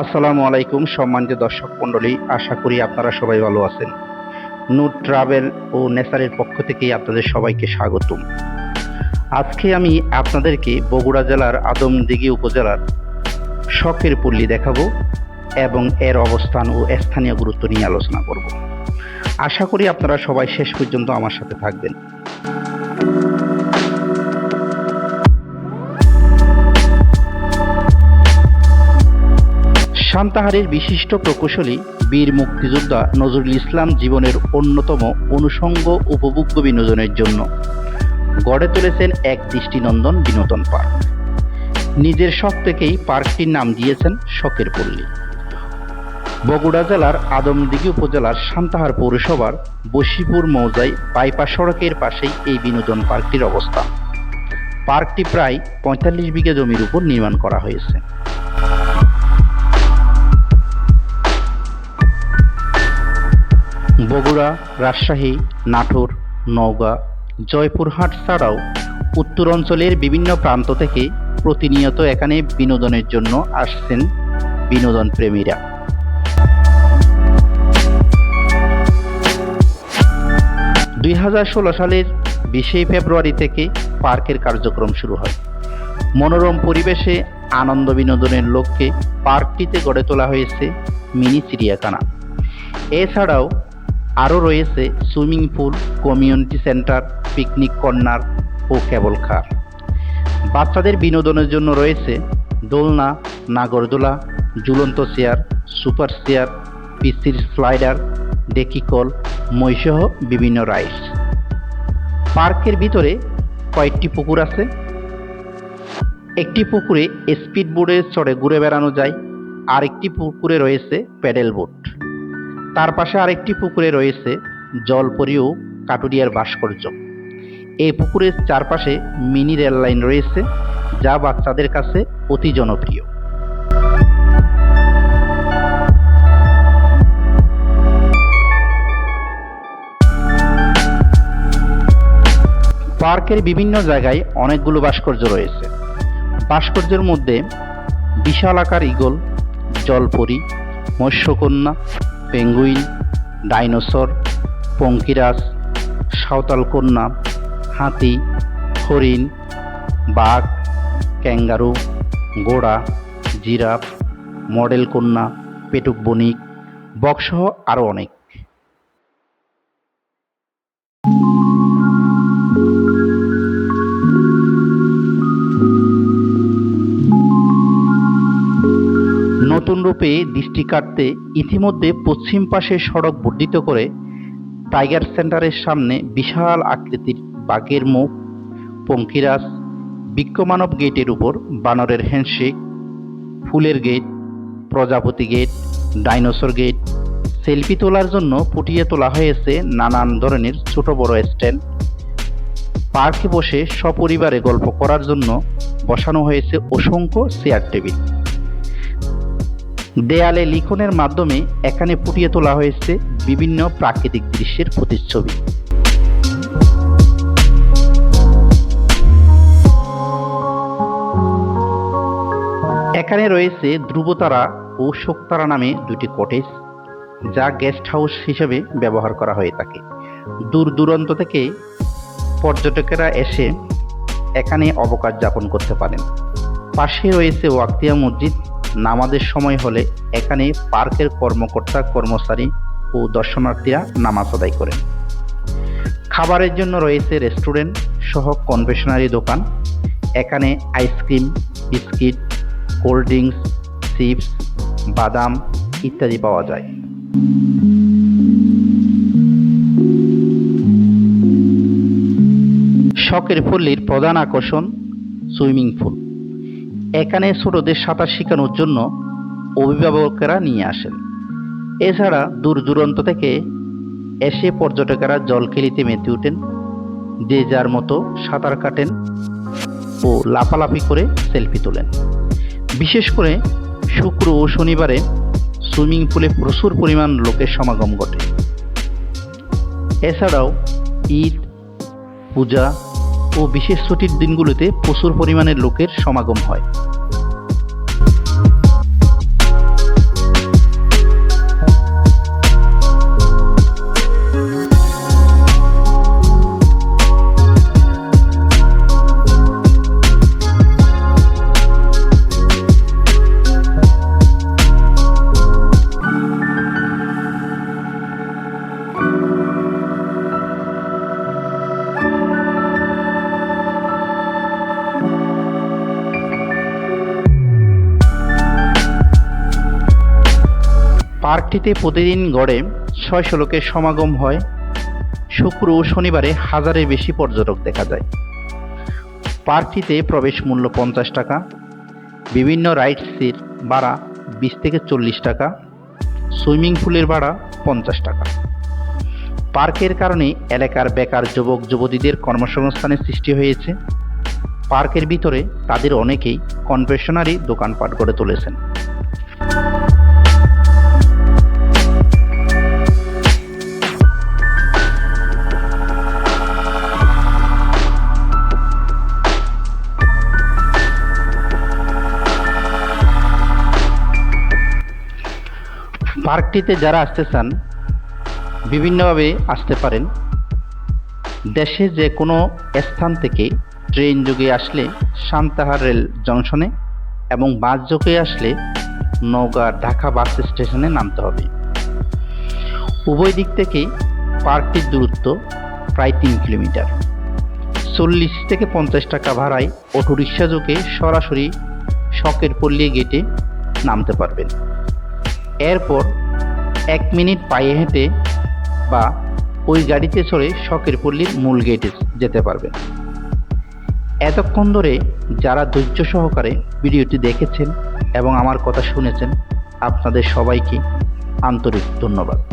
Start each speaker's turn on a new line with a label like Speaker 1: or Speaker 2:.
Speaker 1: আসসালামু আলাইকুম, সম্মানিত দর্শক মণ্ডলী, আশা করি আপনারা সবাই ভালো আছেন। নূর ট্রাভেল ও নেসারের পক্ষ থেকে আপনাদের সবাইকে স্বাগতম। আজকে আমি আপনাদেরকে বগুড়া জেলার আদমদিঘি উপজেলার শখের পল্লী দেখাবো এবং এর অবস্থান ও স্থানীয় গুরুত্ব নিয়ে আলোচনা করব। আশা করি আপনারা সবাই শেষ পর্যন্ত আমার সাথে থাকবেন। সান্তাহারের বিশিষ্ট প্রকৌশলী, বীর মুক্তিযোদ্ধা নজরুল ইসলাম জীবনের অন্যতম অনুষঙ্গ উপভোগ্য বিনোদনের জন্য গড়ে তুলেছেন এক দৃষ্টিনন্দন বিনোদন পার্ক। নিজের শখ থেকেই পার্কটির নাম দিয়েছেন শখের পল্লী। বগুড়া জেলার আদমদিঘি উপজেলার সান্তাহার পৌরসভার বশিপুর মৌজায় বাইপাস সড়কের পাশেই এই বিনোদন পার্কটির অবস্থান। পার্কটি প্রায় পঁয়তাল্লিশ বিঘা জমির উপর নির্মাণ করা হয়েছে। বগুড়া, রাজশাহী, নাটোর, নওগাঁ, জয়পুরহাট ছাড়াও উত্তর অঞ্চলের বিভিন্ন প্রান্ত থেকে প্রতিনিয়ত এখানে বিনোদনের জন্য আসছেন বিনোদন প্রেমীরা। দুই হাজার ষোলো সালের বিশেই ফেব্রুয়ারি থেকে পার্কের কার্যক্রম শুরু হয়। মনোরম পরিবেশে আনন্দ বিনোদনের লক্ষ্যে পার্কটিতে গড়ে তোলা হয়েছে মিনি চিড়িয়াখানা। এছাড়াও আরও রয়েছে swimming pool, community centre, picnic corner ও কেবল কার বাচ্চাদের বিনোদনের জন্য রয়েছে দোলনা, নাগরদোলা, ঝুলন্ত চেয়ার, সুপার চেয়ার, পিসির স্লাইডার ডেকিকল মৈসহ বিভিন্ন রাইডস। পার্কের ভিতরে কয়েকটি পুকুর আছে। একটি পুকুরে স্পিড বোর্ডে চড়ে ঘুরে বেড়ানো যায়। আরেকটি পুকুরে রয়েছে প্যাডেল বোট তার পাশে আরেকটি পুকুরে রয়েছে জলপরি ও কাটুরিয়ার ভাস্কর্য। এই পুকুরের চারপাশে মিনি রেল লাইন রয়েছে, যা বাচ্চাদের কাছে অতি জনপ্রিয়। পার্কের বিভিন্ন জায়গায় অনেকগুলো ভাস্কর্য রয়েছে। ভাস্কর্যের মধ্যে বিশাল আকার ইগল, জলপরি, মৎস্যকন্যা পেঙ্গুইন, ডাইনোসর, পঙ্কিরাস সাঁওতাল কন্যা হাতি, হরিণ, বাঘ, ক্যাঙ্গারু গোড়া জিরাফ মডেল কন্যা পেটুক বণিক বকসহ আরও অনেক। নতুন রূপে দৃষ্টি কাটতে ইতিমধ্যে পশ্চিম পাশে সড়ক বর্ধিত করে টাইগার সেন্টারের সামনে বিশাল আকৃতির বাঘের মুখ, পঙ্কিরাজ বিক্ষমানব গেটের উপর বানরের হ্যান্ডশেক, ফুলের গেট, প্রজাপতি গেট, ডাইনোসর গেট, সেলফি তোলার জন্য ফুটিয়ে তোলা হয়েছে নানান ধরনের ছোট বড় স্ট্যান্ড। পার্কে বসে সপরিবারে গল্প করার জন্য বসানো হয়েছে অসংখ্য চেয়ার টেবিল। দেয়ালে লিখনের মাধ্যমে এখানে ফুটিয়ে তোলা হয়েছে বিভিন্ন প্রাকৃতিক দৃশ্যের প্রতিচ্ছবি। এখানে রয়েছে ধ্রুবতারা ও শোকতারা নামে দুটি কটেজ, যা গেস্ট হাউস হিসেবে ব্যবহার করা হয়ে থাকে। দূর দূরান্ত থেকে পর্যটকেরা এসে এখানে অবকাশ যাপন করতে পারেন। পাশে রয়েছে ওয়াক্তিয়া মসজিদ নামাজের সময় হলে এখানে পার্কের কর্মকর্তা, কর্মচারী ও দর্শনার্থীরা নামাজ আদায় করেন। খাবারের জন্য রয়েছে রেস্টুরেন্ট সহ কনভেশনারি দোকান। এখানে ice cream, biscuit, cold drinks, chips, বাদাম ইত্যাদি পাওয়া যায়। শখের পল্লীর প্রধান আকর্ষণ সুইমিং পুল। এখানে ছোটদের সাঁতার শেখানোর জন্য অভিভাবকেরা নিয়ে আসেন। এছাড়া দূর দূরান্ত থেকে এসে পর্যটকেরা জল খেলিতে মেতে ওঠেন যে যার মতো সাঁতার কাটেন ও লাফালাফি করে সেলফি তোলেন। বিশেষ করে শুক্র ও শনিবারে সুইমিং পুলে প্রচুর পরিমাণ লোকের সমাগম ঘটে। এছাড়াও ঈদ, পূজা ও বিশেষ ছুটির দিনগুলোতে প্রচুর পরিমাণের লোকের সমাগম হয়। পার্কটিতে প্রতিদিন গড়ে ছয়শো লোকের সমাগম হয়। শুক্র ও শনিবারে হাজারের বেশি পর্যটক দেখা যায়। পার্কটিতে প্রবেশ মূল্য পঞ্চাশ টাকা, বিভিন্ন রাইডসের ভাড়া বিশ থেকে চল্লিশ টাকা, সুইমিং পুলের ভাড়া পঞ্চাশ টাকা। পার্কের কারণে এলাকার বেকার যুবক, যুবতীদের কর্মসংস্থানের সৃষ্টি হয়েছে। পার্কের ভিতরে তাদের অনেকেই কনফেশনারি দোকানপাট গড়ে তুলেছেন। পার্কটিতে যারা আসতে চান, বিভিন্নভাবে আসতে পারেন। দেশে যে কোনো স্থান থেকে ট্রেন যোগে আসলে সান্তাহার রেল জংশনে এবং বাস যোগে আসলে নওগাঁ ঢাকা বাস স্টেশনে নামতে হবে। উভয় দিক থেকে পার্কটির দূরত্ব প্রায় তিন কিলোমিটার। চল্লিশ থেকে পঞ্চাশ টাকা ভাড়ায় অটোরিকশা যোগে সরাসরি শখের পল্লী গেটে নামতে পারবেন। এরপর এক মিনিট পায়ে হেঁটে বা ওই গাড়িতে চড়ে শখের পল্লীর মূল গেটে যেতে পারবে। এতক্ষণ ধরে যারা ধৈর্য সহকারে ভিডিওটি দেখেছেন এবং আমার কথা শুনেছেন, আপনাদের সবাইকে আন্তরিক ধন্যবাদ।